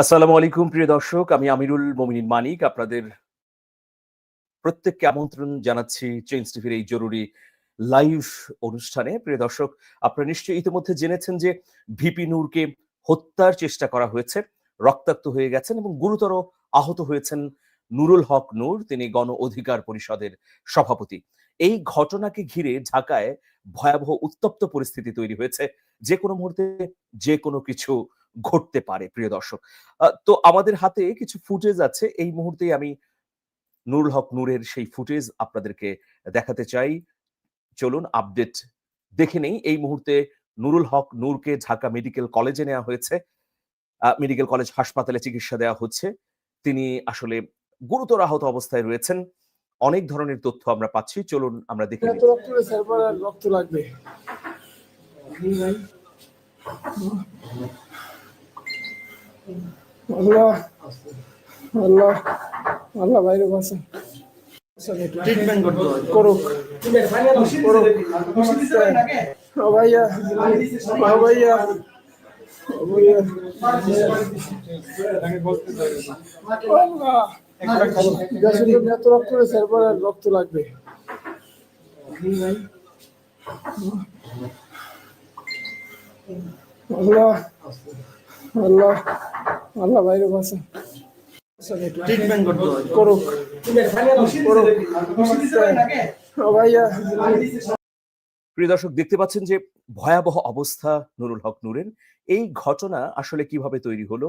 আসসালামু আলাইকুম, প্রিয় দর্শক। আমি আমিরুল মোমিনিন মানিক। আপনাদের প্রত্যেককে আমন্ত্রণ জানাচ্ছি চেঞ্জ টিভির এই জরুরি লাইভ অনুষ্ঠানে। প্রিয় দর্শক, আপনারা নিশ্চয়ই ইতিমধ্যে জেনেছেন যে ভিপি নূরকে হত্যার চেষ্টা করা হয়েছে। রক্তাক্ত হয়ে গেছেন এবং গুরুতর আহত হয়েছেন নুরুল হক নূর, তিনি গণ অধিকার পরিষদের সভাপতি। এই ঘটনাকে ঘিরে ঢাকায় ভয়াবহ উত্তপ্ত পরিস্থিতি তৈরি হয়েছে। যে কোনো মুহূর্তে যে কোনো কিছু ঘটতে পারে, প্রিয় দর্শক। তো আমাদের হাতে কিছু ফুটেজ আছে। এই মুহূর্তে আমি নুরুল হক নূরের সেই ফুটেজ আপনাদেরকে দেখাতে চাই। চলুন আপডেট দেখে নেই। এই মুহূর্তে নুরুল হক নূরকে ঢাকা মেডিকেল কলেজে নেওয়া হয়েছে। মেডিকেল কলেজ হাসপাতালে চিকিৎসা দেওয়া হচ্ছে। তিনি আসলে গুরুতর আহত অবস্থায় রয়েছেন। অনেক ধরনের তথ্য আমরা পাচ্ছি। চলুন আমরা দেখে রক্ত লাগবে। আল্লাহ আল্লাহ আল্লাহ বাইরে বাসা। ট্রিটমেন্ট করতে করুক করুক। ভাইয়া ভাইয়া এত রক্ত রয়েছে এরপর রক্ত লাগবে আল্লাহ। আল্লাহ আল্লাহ বাইরে বাসা ট্রিটমেন্ট করতে করুক। ভাইয়া। প্রিয় দর্শক দেখতে পাচ্ছেন যে ভয়াবহ অবস্থা নুরুল হক নূরের। এই ঘটনা আসলে কীভাবে তৈরি হলো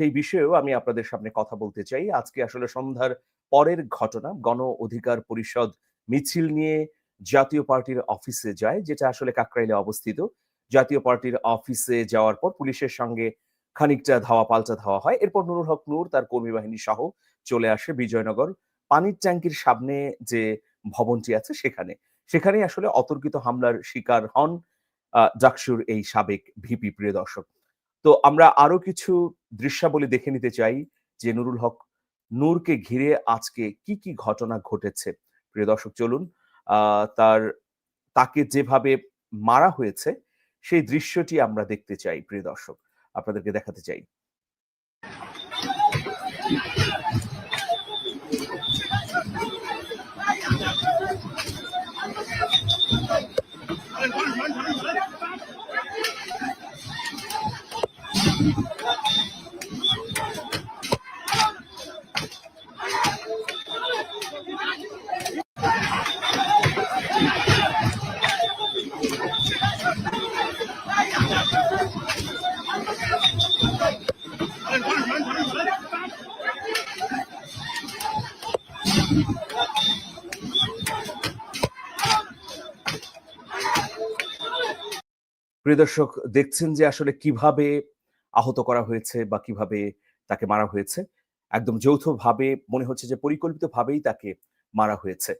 সেই বিষয়েও আমি আপনাদের সামনে কথা বলতে চাই। আজকে আসলে সন্ধ্যার পরের ঘটনা গণ অধিকার পরিষদ মিছিল নিয়ে জাতীয় পার্টির অফিসে যায় যেটা আসলে কাকরাইলে অবস্থিত। জাতীয় পার্টির অফিসে যাওয়ার পর পুলিশের সঙ্গে খানিকটা ধাওয়া পাল্টা ধাওয়া হয়। এরপর নুরুল হক নূর তার কর্মী বাহিনী সহ চলে আসে বিজয়নগর পানির ট্যাঙ্কির সামনে যে ভবনটি আছে সেখানে। সেখানেই আসলে অতর্কিত হামলার শিকার হন জাকসুর এই সাবেক ভিপি প্রিয় দর্শক। তো আমরা আরও কিছু দৃশ্যাবলী দেখে নিতে চাই যে নুরুল হক নূরকে ঘিরে আজকে কি কি ঘটনা ঘটেছে। প্রিয় দর্শক, চলুন তার, তাকে যেভাবে মারা হয়েছে সেই দৃশ্যটি আমরা দেখতে চাই, প্রিয় দর্শক। আপনাদেরকে দেখাতে চাই। প্রিয় দর্শক, দেখছেন যে আসলে কীভাবে আহত করা হয়েছে বা কীভাবে তাকে মারা হয়েছে? একদম যৌথভাবে মনে হচ্ছে যে পরিকল্পিতভাবেই তাকে মারা হয়েছে।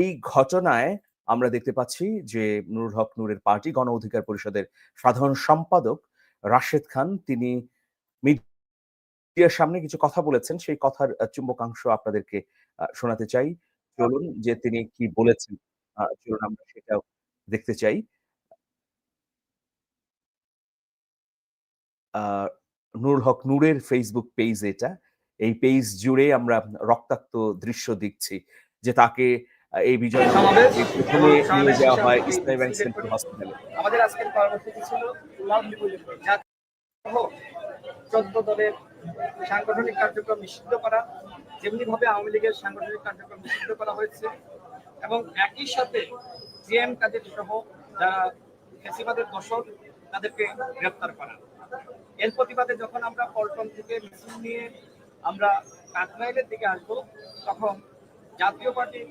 এই ঘটনায় আমরা দেখতে পাচ্ছি যে নুরুল হক নূরের পার্টি, গণ অধিকার পরিষদের সাধারণ সম্পাদক রাশেদ খান, তিনি মিডিয়ার সামনে কিছু কথা বলেছেন। সেই কথার চুম্বকাংশ আপনাদেরকে শোনাতে চাই। চলুন যে তিনি কি বলেছেন চলুন আমরা সেটাও দেখতে চাই। নুরুল হক নূরের ফেসবুক পেজ এটা। এই পেজ জুড়ে আমরা রক্তাক্ত দৃশ্য দেখছি যে তাকে এই বিজয় নিয়ে যাওয়া হয় ইসলামী ব্যাংক সেন্ট্রাল হসপিটালে। আমাদের আজকের কর্মসূচি ছিল চোদ্দ দলের সাংগঠনিক কার্যক্রম নিষিদ্ধ করা যেমনি ভাবে আওয়ামী লীগের সাংগঠনিক কার্যক্রম নিষিদ্ধ করা হয়েছে এবং একই সাথে জিএম কাদের সহ যারা ফেসিবাদের দশক তাদেরকে গ্রেপ্তার করা। এর প্রতিবাদে যখন আমরা পল্টন থেকে মিছিল নিয়ে আমরা কাকরাইলের দিকে আসব, তখন জাতীয় পার্টির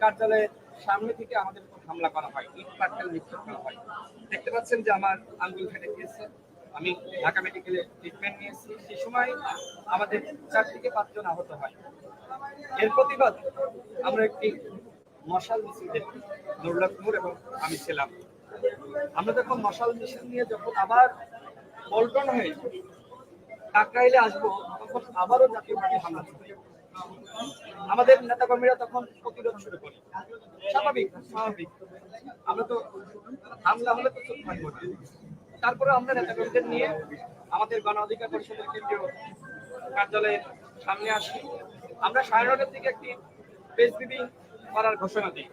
কার্যালয়ের সামনে থেকে আমাদের উপর হামলা করা হয়, ইট পাটকেল নিক্ষেপ করা হয়। দেখতে পাচ্ছেন যে আমার আঙ্গুল ফেটে গিয়েছে, আমি ঢাকা মেডিকেলে ট্রিটমেন্ট নিয়েছি। সে সময় আমাদের চার থেকে পাঁচজন আহত হয়। এর প্রতিবাদ আমরা একটি মশাল মিছিল দেখি নুরুল্লাহপুর এবং আমি ছিলাম। আমরা যখন মশাল মিছিল নিয়ে যখন আবার পল্টন হয়ে কাকরাইলে আসব, তখন আবারও জাতীয় পার্টি হামলা। আমাদের নেতাকর্মীরা তখন প্রতিরোধ শুরু করে। স্বাভাবিক স্বাভাবিক। আমরা তো হামলা হলে তো চোখ থাকব তারপরে আমরা নেতাকর্মীদের নিয়ে আমাদের গণ অধিকার পরিষদের কেন্দ্রীয় কার্যালয়ের সামনে আসি। আমরা সাড়ে নটার দিকে একটি প্রেস ব্রিফিং করার ঘোষণা দিই।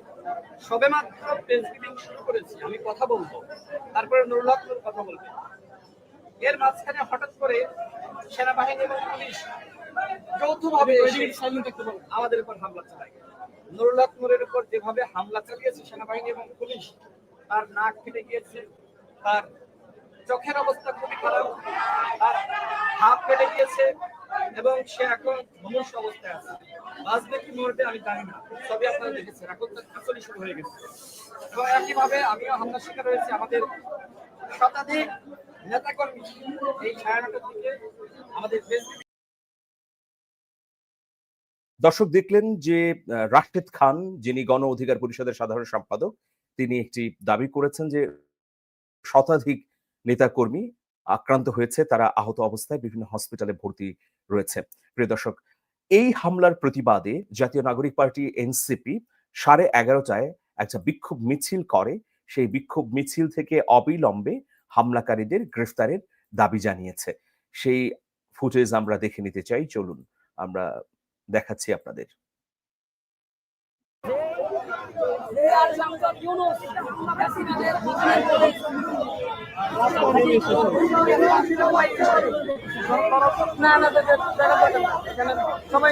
সবে মাত্র প্রেস ব্রিফিং শুরু করেছি, আমি কথা বলব। তারপরে নুরুল হক কথা বলবে। এর মাঝখানে হঠাৎ করে সেনাবাহিনী এবং পুলিশ যৌথভাবে আমাদের উপর হামলা চালায়। নুরুল হক উপর যেভাবে হামলা চালিয়েছে সেনাবাহিনী এবং পুলিশ তার নাক ফেটে গিয়েছে তার চোখের অবস্থা খুবই খারাপ তার হাত ফেটে গিয়েছে এবং সে এখন মুমূর্ষ অবস্থায় আছে। কি মরবে আমি জানি না সবই আপনারা দেখেছেন। এখন তো খাচলি শুরু হয়ে গেছে। এবং একইভাবে আমিও হামলার শিকার হয়েছি আমাদের শতাধিক দর্শক দেখলেন যে রাশেদ খান, যিনি গণ অধিকার পরিষদের সাধারণ সম্পাদক, তিনি একটি দাবি করেছেন যে, শতাধিক নেতাকর্মী আক্রান্ত হয়েছে, তারা আহত অবস্থায় বিভিন্ন হসপিটালে ভর্তি রয়েছে। প্রিয় দর্শক, এই হামলার প্রতিবাদে জাতীয় নাগরিক পার্টি এনসিপি সাড়ে এগারোটায় একটা বিক্ষোভ মিছিল করে। সেই বিক্ষোভ মিছিল থেকে অবিলম্বে হামলাকারীদের গ্রেফতারের দাবি জানিয়েছে। সেই ফুটেজ আমরা দেখে নিতে চাই। চলুন, আমরা দেখাচ্ছি আপনাদের। সবাই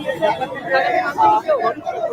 যাবে অন্যায়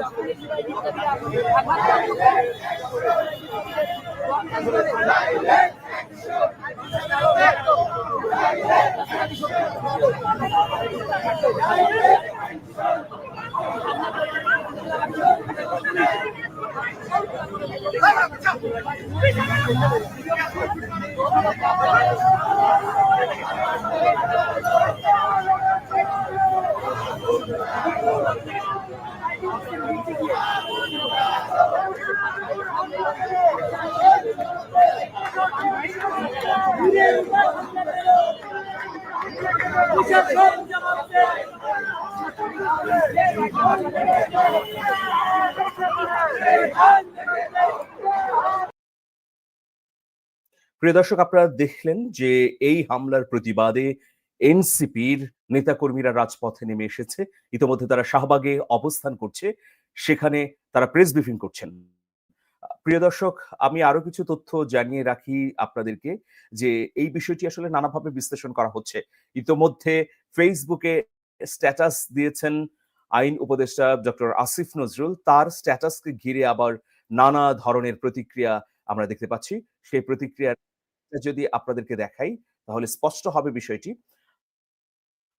প্রিয় দর্শক, আপনারা দেখলেন যে এই হামলার প্রতিবাদে এনসিপির নেতাকর্মীরা রাজপথে নেমে এসেছে। ইতিমধ্যে তারা শাহবাগে অবস্থান করছে, সেখানে তারা প্রেস ব্রিফিং করছেন। প্রিয় দর্শক, আমি আরও কিছু তথ্য জানিয়ে রাখি আপনাদেরকে যে এই বিষয়টি আসলে নানাভাবে বিশ্লেষণ করা হচ্ছে। ইতিমধ্যে ফেসবুকে স্ট্যাটাস দিয়েছেন আইন উপদেষ্টা ডক্টর আসিফ নজরুল। তার স্ট্যাটাসকে ঘিরে আবার নানা ধরনের প্রতিক্রিয়া আমরা দেখতে পাচ্ছি। সেই প্রতিক্রিয়া যদি আপনাদেরকে দেখাই, তাহলে স্পষ্ট হবে বিষয়টি।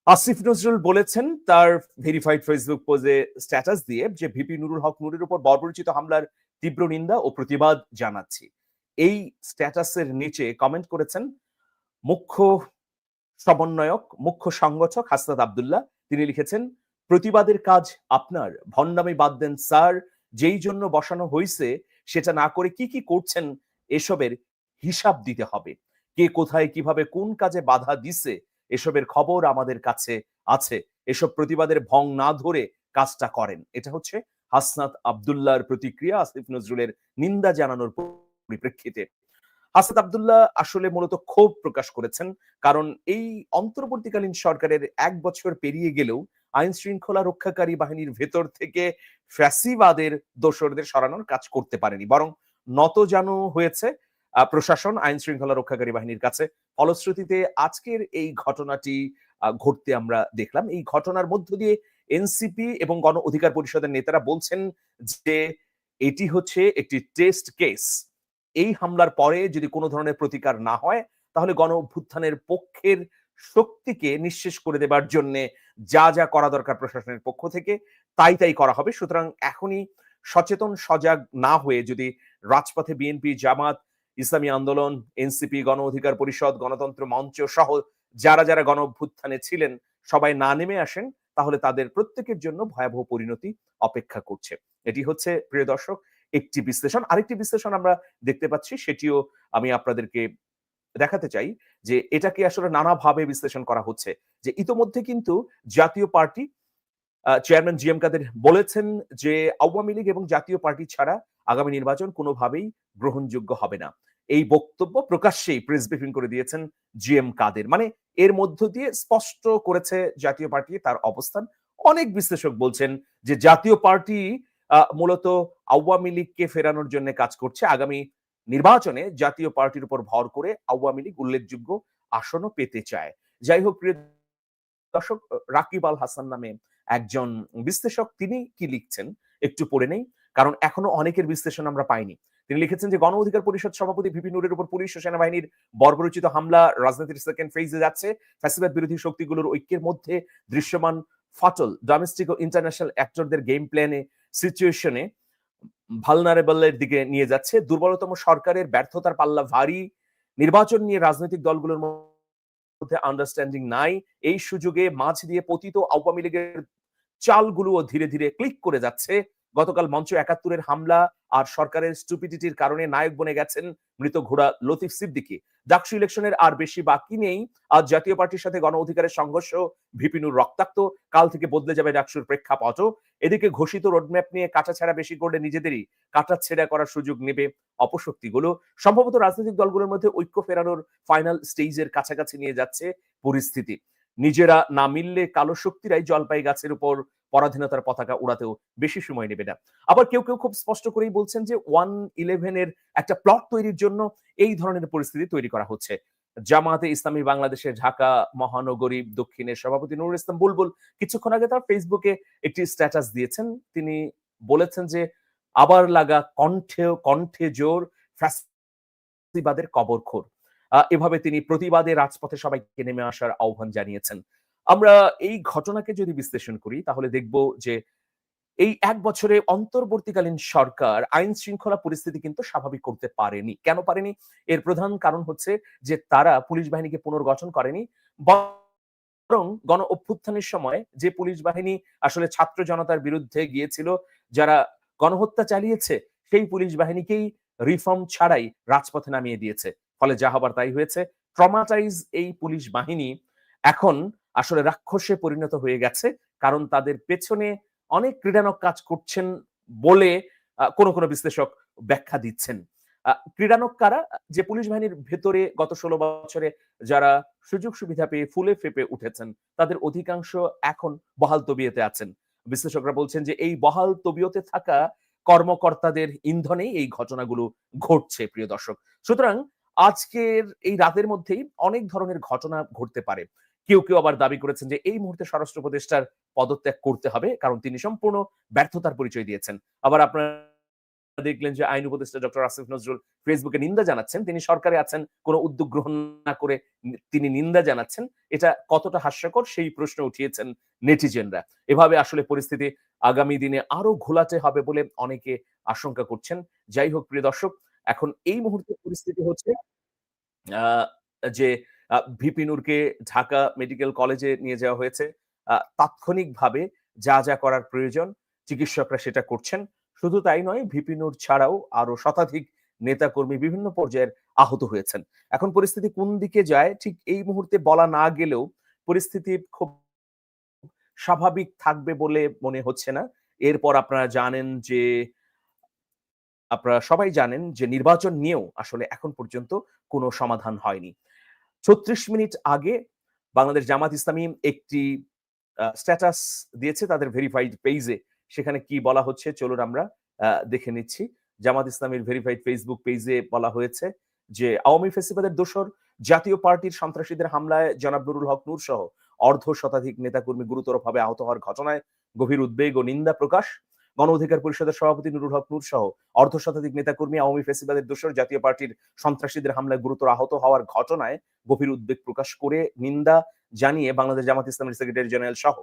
আসিফ নজরুল বলেছেন তার ভেরিফাইড ফেসবুক পোজে স্ট্যাটাস দিয়ে যে ভিপি নুরুল হক নুরের উপর বর্বরচিত হামলার তীব্র নিন্দা ও প্রতিবাদ জানাচ্ছি। এই স্ট্যাটাসের নিচে কমেন্ট করেছেন মুখ্য সমন্বয়ক, মুখ্য সংগঠক হাসনাত আব্দুল্লাহ। তিনি লিখেছেন, প্রতিবাদের কাজ আপনার, ভণ্ডামি বাদ দেন স্যার। যেই জন্য বসানো হয়েছে সেটা না করে কি কি করছেন এসবের হিসাব দিতে হবে। কে কোথায় কীভাবে কোন কাজে বাধা দিছে এসবের খবর আমাদের কাছে আছে। এসব প্রতিবাদের ভং না ধরে কাজটা করেন। এটা হচ্ছে হাসনাত আব্দুল্লাহর প্রতিক্রিয়া আসিফ নজরুলের নিন্দা জানানোর পরিপ্রেক্ষিতে। হাসনাত আব্দুল্লাহ আসলে মূলত ক্ষোভ প্রকাশ করেছেন, কারণ এই অন্তর্বর্তীকালীন সরকারের এক বছর পেরিয়ে গেলেও আইন শৃঙ্খলা রক্ষাকারী বাহিনীর ভেতর থেকে ফ্যাসিবাদের দোসরদের সরানোর কাজ করতে পারেনি, বরং নত জানু হয়েছে প্রশাসন আইন শৃঙ্খলা রক্ষাকারী বাহিনীর কাছে। ফলশ্রুতিতে আজকের এই ঘটনাটি ঘটতে আমরা দেখলাম। এই ঘটনার মধ্য দিয়ে এনসিপি এবং গণ অধিকার পরিষদের নেতারা বলছেন যে এটি হচ্ছে একটি টেস্ট কেস। এই হামলার পরে যদি কোনো ধরনের প্রতিকার না হয়, তাহলে গণ অভ্যুত্থানের পক্ষের শক্তিকে নিঃশেষ করে দেবার জন্য যা যা করা দরকার প্রশাসনের পক্ষ থেকে, তাই তাই করা হবে। সুতরাং এখনই সচেতন, সজাগ না হয়ে যদি রাজপথে বিএনপি, জামাত, ইসলামী আন্দোলন, এনসিপি, গণ অধিকার পরিষদ, গণতন্ত্র মঞ্চ সহ যারা যারা গণ অভ্যুত্থানে ছিলেন, সবাই না নেমে আসেন, তাহলে তাদের প্রত্যেকের জন্য ভয়াবহ পরিণতি অপেক্ষা করছে। এটি হচ্ছে, প্রিয় দর্শক, একটি বিশ্লেষণ। আরেকটি বিশ্লেষণ আমরা দেখতে পাচ্ছি, সেটিও আমি আপনাদেরকে দেখাতে চাই যে এটাকে আসলে নানাভাবে বিশ্লেষণ করা হচ্ছে যে ইতোমধ্যে কিন্তু জাতীয় party chairman G M Quader বলেছেন যে আওয়ামী লীগ এবং জাতীয় পার্টি ছাড়া আগামী নির্বাচন কোনোভাবেই গ্রহণযোগ্য হবে না। এই বক্তব্য প্রকাশ্যেই প্রেস ব্রিফিং করে দিয়েছেন জি এম কাদের। মানে এর মধ্য দিয়ে স্পষ্ট করেছে জাতীয় পার্টি তার অবস্থান। অনেক বিশ্লেষক বলছেন যে জাতীয় পার্টি মূলত আওয়ামী লীগকে ফেরানোর জন্য কাজ করছে। আগামী নির্বাচনে জাতীয় পার্টির উপর ভর করে আওয়ামী লীগ উল্লেখযোগ্য আসনও পেতে চায়। যাই হোক, প্রিয় দর্শক রাকিব আল হাসান নামে একজন বিশ্লেষক তিনি কি লিখছেন একটু পড়ে নেই, কারণ এখনও অনেকের বিশ্লেষণ আমরা পাইনি। তিনি লিখেছেন যে, গণ অধিকার পরিষদ সভাপতি ভিপি নুরের উপর পুলিশ ও সেনাবাহিনীর বর্বরচিত হামলা রাজনীতির সেকেন্ড ফেজে যাচ্ছে। ফ্যাসিবাদ বিরোধী শক্তিগুলোর ঐক্যের মধ্যে দৃশ্যমান ফাটল। ডোমেস্টিক ও ইন্টারন্যাশনাল অ্যাক্টরদের গেম প্ল্যানে সিচুয়েশনে ভালনারেবলের দিকে নিয়ে যাচ্ছে। দুর্বলতম সরকারের ব্যর্থতার পাল্লা ভারী। নির্বাচন নিয়ে রাজনৈতিক দলগুলোর মধ্যে আন্ডারস্ট্যান্ডিং নাই। এই সুযোগে মাঝ দিয়ে পতিত আওয়ামী লীগের চালগুলোও ধীরে ধীরে ক্লিক করে যাচ্ছে। গতকাল মঞ্চ একাত্তরের হামলা আর সরকারের স্টুপিডিটির কারণে নায়ক বনে গেছেন মৃত ঘোড়া লতিফ সিদ্দিকি। ডাকসু ইলেকশনের আর বেশি বাকি নেই। আজ জাতীয় পার্টির সাথে গণ অধিকারের সংঘর্ষ, ভিপিনুর রক্তাক্ত, কাল থেকে বদলে যাবে ডাকসুর প্রেক্ষাপটও। এদিকে ঘোষিত রোডম্যাপ নিয়ে কাটাছেড়া বেশি করলে নিজেদেরই কাটা ছেড়া করার সুযোগ নেবে অপশক্তিগুলো। সম্ভবত রাজনৈতিক দলগুলোর মধ্যে ঐক্য ফেরানোর ফাইনাল স্টেজের কাছাকাছি নিয়ে যাচ্ছে পরিস্থিতি। নিজেরা না মিললে কালো শক্তিরাই জলপাই গাছের উপর পরাধীনতার পতাকা উড়াতেও বেশি সময় নেবে না। আবার কেউ কেউ খুব স্পষ্ট করেই বলছেন যে ওয়ান ইলেভেনের একটা প্লট তৈরির জন্য এই ধরনের পরিস্থিতি তৈরি করা হচ্ছে। জামাতে ইসলামী বাংলাদেশের ঢাকা মহানগরী দক্ষিণের সভাপতি নুরুল ইসলাম বুলবুল কিছুক্ষণ আগে তার ফেসবুকে একটি স্ট্যাটাস দিয়েছেন। তিনি বলেছেন যে আবার লাগা কণ্ঠে কণ্ঠে জোর ফ্যাসিবাদের কবরখোর। এভাবে তিনি প্রতিবাদে রাজপথে সবাইকে নেমে আসার আহ্বান জানিয়েছেন। আমরা এই ঘটনাকে যদি বিশ্লেষণ করি, তাহলে দেখব যে এই এক বছরে অন্তর্বর্তীকালীন সরকার আইন শৃঙ্খলা পরিস্থিতি কিন্তু স্বাভাবিক করতে পারেনি। কেন পারেনি? এর প্রধান কারণ হচ্ছে যে তারা পুলিশ বাহিনীকে পুনর্গঠন করেনি, বরং গণ অভ্যুত্থানের সময় যে পুলিশ বাহিনী আসলে ছাত্র জনতার বিরুদ্ধে গিয়েছিল, যারা গণহত্যা চালিয়েছে, সেই পুলিশ বাহিনীকেই রিফর্ম ছাড়াই রাজপথে নামিয়ে দিয়েছে। ফলে যা হবার তাই হয়েছে। ট্রমাটাইজ এই পুলিশ বাহিনী এখন আসলে রাক্ষসে পরিণত হয়ে গেছে, কারণ তাদের পেছনে অনেক ক্রীড়ানক কাজ করছেন বলে কোনো কোনো বিশ্লেষক ব্যাখ্যা দিচ্ছেন। ক্রীড়ানক কারা? যে পুলিশ বাহিনীর ভেতরে গত ষোলো বছরে যারা সুযোগ সুবিধা পেয়ে ফুলে ফেপে উঠেছেন, তাদের অধিকাংশ এখন বহাল তবিয়তে আছেন। বিশ্লেষকরা বলছেন যে এই বহাল তবিয়তে থাকা কর্মকর্তাদের ইন্ধনেই এই ঘটনাগুলো ঘটছে, প্রিয় দর্শক। সুতরাং আজকের এই রাতের মধ্যেই অনেক ধরনের ঘটনা ঘটতে পারে। কেউ কেউ আবার দাবি করেছেন যে এই মুহূর্তে স্বরাষ্ট্র উপদেষ্টার পদত্যাগ করতে হবে, কারণ তিনি সম্পূর্ণ ব্যর্থতার পরিচয় দিয়েছেন। আবার আপনারা দেখলেন যে আইন উপদেষ্টা ডক্টর আসিফ নজরুল ফেসবুকে নিন্দা জানাচ্ছেন। তিনি সরকারে আছেন, কোনো উদ্যোগ গ্রহণ না করে তিনি নিন্দা জানাচ্ছেন। এটা কতটা হাস্যকর সেই প্রশ্ন উঠিয়েছেন নেটিজেনরা। এভাবে আসলে পরিস্থিতি আগামী দিনে আরও ঘোলাটে হবে বলে অনেকে আশঙ্কা করছেন। যাই হোক, প্রিয় দর্শক এখন এই মুহূর্তে পরিস্থিতি হচ্ছে যে আহ, ভিপি নূরকে ঢাকা মেডিকেল কলেজে নিয়ে যাওয়া হয়েছে তাৎক্ষণিকভাবে যা যা করার প্রয়োজন চিকিৎসকরা সেটা করছেন। শুধু তাই নয় ভিপি নূর ছাড়াও আরও শতাধিক নেতাকর্মী বিভিন্ন পর্যায়ের আহত হয়েছেন। এখন পরিস্থিতি কোন দিকে যায় ঠিক এই মুহূর্তে বলা না গেলেও পরিস্থিতি খুব স্বাভাবিক থাকবে বলে মনে হচ্ছে না। এরপর আপনারা জানেন যে আপনারা সবাই জানেন যে নির্বাচন নিয়েও আসলে এখন পর্যন্ত কোনো সমাধান হয়নি। ছত্রিশ মিনিট আগে বাংলাদেশ জামাত ইসলামী একটি স্ট্যাটাস দিয়েছে তাদের ভেরিফাইড পেজে সেখানে কি বলা হচ্ছে চলুন আমরা দেখে নিচ্ছি। জামাত ইসলামীর ভেরিফাইড ফেসবুক পেজে বলা হয়েছে যে আওয়ামী ফেসিবাদের দোসর জাতীয় পার্টির সন্ত্রাসীদের হামলায় জনাব নুরুল হক নূর সহ অর্ধ শতাধিক নেতাকর্মী গুরুতরভাবে আহত হওয়ার ঘটনায় গভীর উদ্বেগ ও নিন্দা প্রকাশ গণ অধিকার পরিষদের সভাপতি নুরুল হক নূর সহ অর্ধ শতাধিক নেতাকর্মী আওয়ামী ফেসিবাদের দোষর জাতীয় পার্টির সন্ত্রাসীদের হামলায় গুরুতর আহত হওয়ার ঘটনায় গভীর উদ্বেগ প্রকাশ করে নিন্দা জানিয়ে বাংলাদেশ জামাত ইসলামের সেক্রেটারি জেনারেল সহ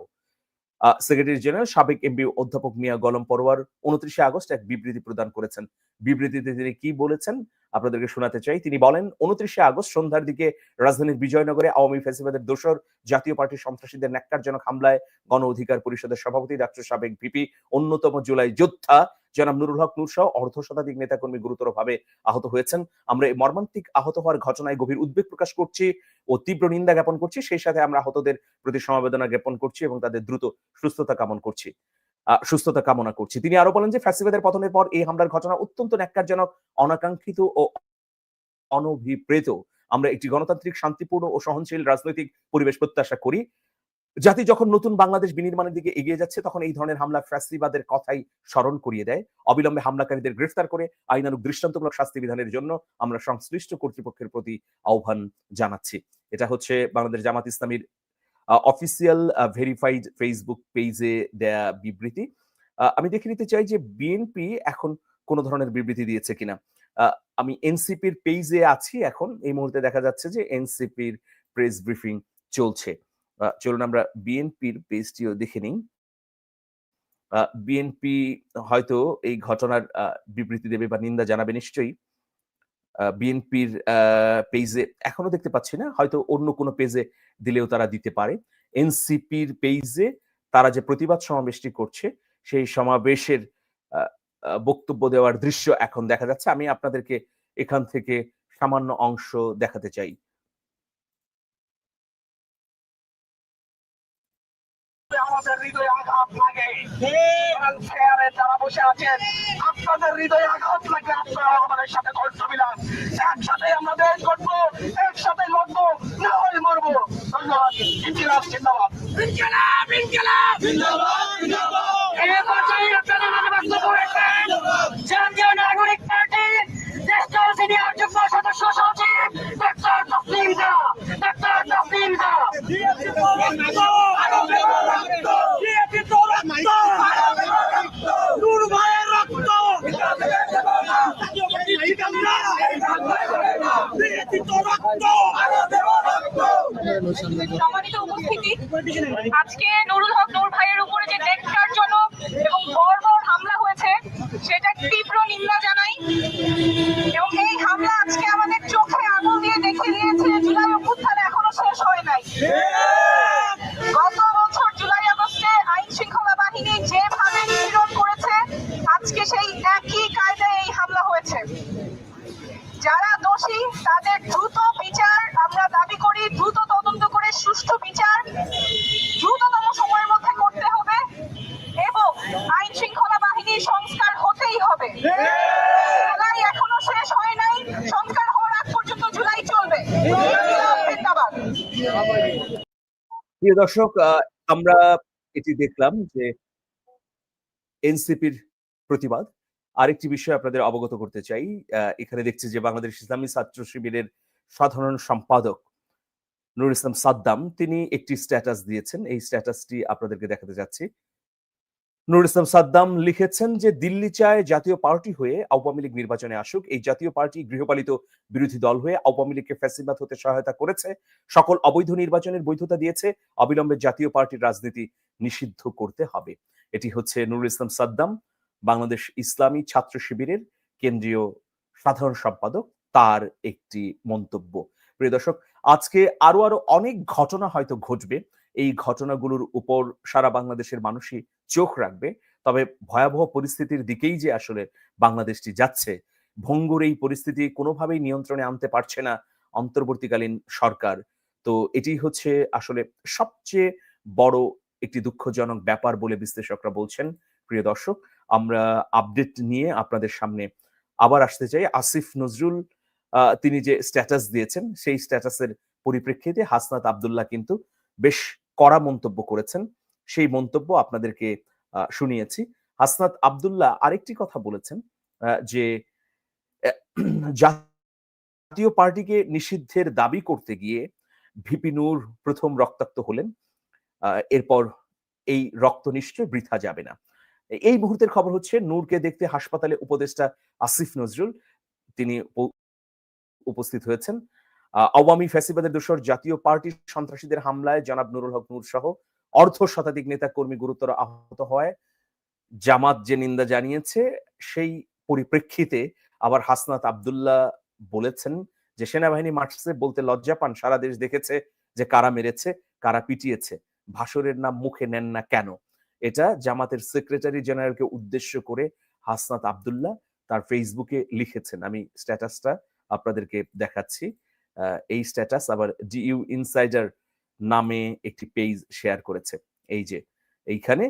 সেক্রেটারি জেনারেল সাবেক এমবি অধ্যাপক মিয়া গলম পরোয়ার উনত্রিশে আগস্ট এক বিবৃতি প্রদান করেছেন। বিবৃতিতে তিনি কি বলেছেন? আপনাদেরকে শোনাতে চাই। তিনি বলেন, উনত্রিশে আগস্ট সন্ধ্যার দিকে রাজধানীর বিজয়নগরে আওয়ামী ফ্যাসিবাদের দোসর জাতীয় পার্টির সন্ত্রাসীদের ন্যাক্কারজনক হামলায় গণ অধিকার পরিষদের সভাপতি ডাক্তার সাবেক ভিপি, অন্যতম জুলাই যোদ্ধা জনাব নুরুল হক নূর সহ অর্ধ শতাধিক নেতাকর্মী গুরুতরভাবে আহত হয়েছেন। আমরা এই মর্মান্তিক আহত হওয়ার ঘটনায় গভীর উদ্বেগ প্রকাশ করছি ও তীব্র নিন্দা জ্ঞাপন করছি। সেই সাথে আমরা আহতদের প্রতি সমবেদনা জ্ঞাপন করছি এবং তাদের দ্রুত সুস্থতা কামন করছি। সুস্থতা কামনা করছি। তিনি আরও বলেন যে, ফ্যাসিবাদের পতনের পর এই হামলার ঘটনা অত্যন্ত ন্যাক্কারজনক, অনাকাঙ্ক্ষিত ও অনভিপ্রেত। আমরা একটি গণতান্ত্রিক, শান্তিপূর্ণ ও সহনশীল রাজনৈতিক পরিবেশ প্রত্যাশা করি। জাতি যখন নতুন বাংলাদেশ বিনির্মাণের দিকে এগিয়ে যাচ্ছে, তখন এই ধরনের হামলা ফ্যাসিবাদের কথাই স্মরণ করিয়ে দেয়। অবিলম্বে হামলাকারীদের গ্রেফতার করে আইনানুক দৃষ্টান্তমূলক শাস্তি বিধানের জন্য আমরা সংশ্লিষ্ট কর্তৃপক্ষের প্রতি আহ্বান জানাচ্ছি। এটা হচ্ছে বাংলাদেশ জামাত ইসলামীর অফিসিয়াল ভেরিফাইড ফেসবুক পেজে দেয়া বিবৃতি। আমি দেখে নিতে চাই যে বিএনপি এখন কোন ধরনের বিবৃতি দিয়েছে কিনা। আমি এনসিপির পেজে আছি এখন। এই মুহূর্তে দেখা যাচ্ছে যে এনসিপির প্রেস ব্রিফিং চলছে। চলুন আমরা বিএনপির পেজটিও দেখে নিই। বিএনপি হয়তো এই ঘটনার বিবৃতি দেবে বা নিন্দা জানাবে নিশ্চয়ই। বিএনপির পেজে এখনও দেখতে পাচ্ছি না। হয়তো অন্য কোনো পেজে দিলেও তারা দিতে পারে। এনসিপির পেজে তারা যে প্রতিবাদ সমাবেশটি করছে, সেই সমাবেশের বক্তব্য দেওয়ার দৃশ্য এখন দেখা যাচ্ছে। আমি আপনাদেরকে এখান থেকে সামান্য অংশ দেখাতে চাই। আমাদের হৃদয়ে আঘাত লাগে। চেয়ারে যারা বসে আছেন আপনাদের হৃদয়ে আঘাত লাগে আপনারা আমাদের সাথে কণ্ঠ মিলান একসাথে আমরা দেশ করব একসাথে লড়বো না হয় মরবো ধন্যবাদ ইতিহাস জিন্দাবাদ ইনকালাব ইনকালাব করেছেন জাতীয় নাগরিক পার্টি দেশের সিনিয়র যুগ্ম সদস্য সচিব ডক্টর তসলিম দা ডক্টর তসলিম দা নূর ভাইয়ের রক্ত সম্মানিত উপস্থিতি। আজকে নুরুল হক নূর ভাইয়ের উপরে যে ন্যাক্কারজনক এবং বর্বর হামলা হয়েছে সেটা তীব্র নিন্দা জানাই এবং এই হামলা আজকে আমাদের চোখে আগুন দিয়ে দেখে দিয়েছে জুলাই অভ্যুত্থান এখনও শেষ হয় নাই গত বছর জুলাই আগস্টে আইন শৃঙ্খলা বাহিনী যেভাবে নিপীড়ন করেছে আজকে সেই একই কায়দায় এই হামলা হয়েছে যারা দোষী তাদের দ্রুত বিচার আমরা দাবি করি দ্রুত তদন্ত করে সুষ্ঠু বিচার দ্রুততম সময়ের মধ্যে করতে হবে এবং আইন শৃঙ্খলা বাহিনীর সংস্কার হতেই হবে জুলাই এখনও শেষ হয় নাই সংস্কার হওয়ার আগ পর্যন্ত জুলাই চলবে জিন্দাবাদ প্রিয় দর্শক আমরা এটি দেখলাম যে এনসিপির প্রতিবাদ। আরেকটি বিষয় আপনাদের অবগত করতে চাই এখানে দেখছি যে বাংলাদেশ ইসলামী ছাত্র শিবিরের সাধারণ সম্পাদক নুর ইসলাম সাদ্দাম, তিনি একটি স্ট্যাটাস দিয়েছেন। এই স্ট্যাটাসটি আপনাদেরকে দেখাতে যাচ্ছি। নুর ইসলাম সাদ্দাম লিখেছেন যে দিল্লি চায় জাতীয় পার্টি হয়ে আওয়ামী লীগ নির্বাচনে আসুক। এই জাতীয় পার্টি গৃহপালিত বিরোধী দল হয়ে আওয়ামী লীগকে ফ্যাসিবাদ হতে সহায়তা করেছে, সকল অবৈধ নির্বাচনের বৈধতা দিয়েছে, অবিলম্বে জাতীয় পার্টির রাজনীতি নিষিদ্ধ করতে হবে। এটি হচ্ছে নুরুল ইসলাম সাদ্দাম, বাংলাদেশ ইসলামী ছাত্র শিবিরের কেন্দ্রীয় সাধারণ সম্পাদক, তার একটি মন্তব্য। প্রিয় দর্শক, আজকে আরও আরও অনেক ঘটনা হয়তো ঘটবে। এই ঘটনাগুলোর উপর সারা বাংলাদেশের মানুষই চোখ রাখবে। তবে ভয়াবহ পরিস্থিতির দিকেই যে আসলে বাংলাদেশটি যাচ্ছে, ভঙ্গুর এই পরিস্থিতি কোনোভাবেই নিয়ন্ত্রণে আনতে পারছে না অন্তর্বর্তীকালীন সরকার। তো এটি হচ্ছে আসলে সবচেয়ে বড় একটি দুঃখজনক ব্যাপার বলে বিশ্লেষকরা বলছেন। প্রিয় দর্শক, আমরা আপডেট নিয়ে আপনাদের সামনে আবার আসতে চাই। আসিফ নজরুল তিনি যে স্ট্যাটাস দিয়েছেন, সেই স্ট্যাটাসের পরিপ্রেক্ষিতে হাসনাত আবদুল্লাহ কিন্তু বেশ কড়া মন্তব্য করেছেন, সেই মন্তব্য আপনাদেরকে শুনিয়েছি। হাসনাত আবদুল্লাহ আরেকটি কথা বলেছেন যে জাতীয় পার্টিকে নিষিদ্ধের দাবি করতে গিয়ে ভিপি নূর প্রথম রক্তাক্ত হলেন এরপর এই রক্ত নিশ্চয় বৃথা যাবে না। এই মুহূর্তের খবর হচ্ছে, নূরকে দেখতে হাসপাতালে উপদেষ্টা আসিফ নজরুল, তিনি উপস্থিত হয়েছেন। আওয়ামী ফ্যাসিবাদের দোসর জাতীয় পার্টি সন্ত্রাসীদের হামলায় জনাব নুরুল হক নূর সহ অর্ধ শতাধিক নেতা কর্মী গুরুতর আহত হয়। জামাত যে নিন্দা জানিয়েছে, সেই পরিপ্রেক্ষিতে আবার হাসনাত আব্দুল্লাহ বলেছেন যে, সেনাবাহিনী মারছে বলতে লজ্জা পান। সারা দেশ দেখেছে যে কারা মেরেছে, কারা পিটিয়েছে। ভাসরের নাম মুখে নেন না কেন? এটা জামাতের সেক্রেটারি জেনারেলকে উদ্দেশ্য করে হাসনাত আব্দুল্লাহ তার ফেসবুকে লিখেছেন। আমি স্ট্যাটাসটা আপনাদেরকে দেখাচ্ছি। এই স্ট্যাটাস আবার ডিইউ ইনসাইডার নামে একটি পেজ শেয়ার করেছে। এই যে, এইখানে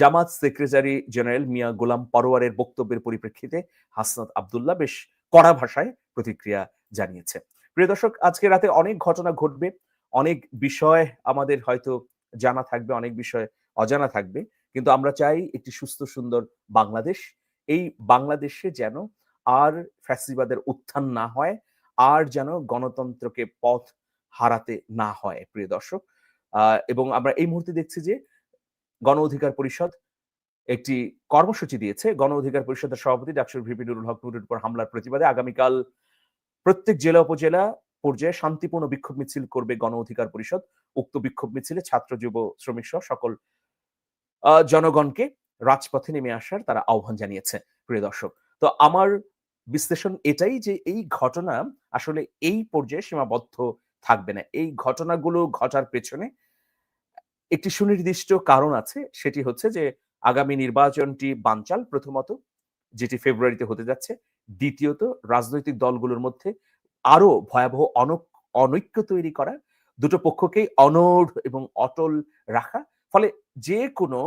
জামাত সেক্রেটারি জেনারেল মিয়া গোলাম পারোয়ারের বক্তব্যের পরিপ্রেক্ষিতে হাসনাত আব্দুল্লাহ বেশ কড়া ভাষায় প্রতিক্রিয়া জানিয়েছে। প্রিয় দর্শক, আজকে রাতে অনেক ঘটনা ঘটবে, অনেক বিষয় আমাদের হয়তো জানা থাকবে, অনেক বিষয় অজানা থাকবে, কিন্তু আমরা চাই একটি সুস্থ, সুন্দর বাংলাদেশ। এই বাংলাদেশে যেন আর ফ্যাসিবাদের উত্থান না হয় আর যেন গণতন্ত্রকে পথ হারাতে না হয়, প্রিয় দর্শক। এবং আমরা এই মুহূর্তে দেখছি যে গণ অধিকার পরিষদ একটি কর্মসূচি দিয়েছে। গণ অধিকার পরিষদের সভাপতি ডাক্তার ভিপি নুরুল হক নুরের উপর হামলার প্রতিবাদে আগামীকাল প্রত্যেক জেলা উপজেলা পর্যায়ে শান্তিপূর্ণ বিক্ষোভ মিছিল করবে গণ অধিকার পরিষদ। উক্ত বিক্ষোভ মিছিলে ছাত্র, যুব, শ্রমিক সহ সকল জনগণকে রাজপথে নেমে আসার তারা আহ্বান জানিয়েছে, প্রিয় দর্শক। তো আমার বিশ্লেষণ এটাই যে এই ঘটনা আসলে এই পর্যায়ে সীমাবদ্ধ থাকবে না। এই ঘটনাগুলো ঘটার পেছনে একটি সুনির্দিষ্ট কারণ আছে, সেটি হচ্ছে যে আগামী নির্বাচনটি বানচাল প্রথমত, যেটি ফেব্রুয়ারিতে হতে যাচ্ছে। দ্বিতীয়ত, রাজনৈতিক দলগুলোর মধ্যে আরও ভয়াবহ অনক, অনৈক্য তৈরি করা, দুটো পক্ষকেই অনড় এবং অটল রাখা। ফলে যে কোনো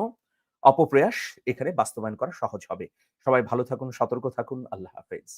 অপপ্রয়াস এখানে বাস্তবায়ন করা সহজ হবে। সবাই ভালো থাকুন সতর্ক থাকুন। আল্লাহ হাফেজ।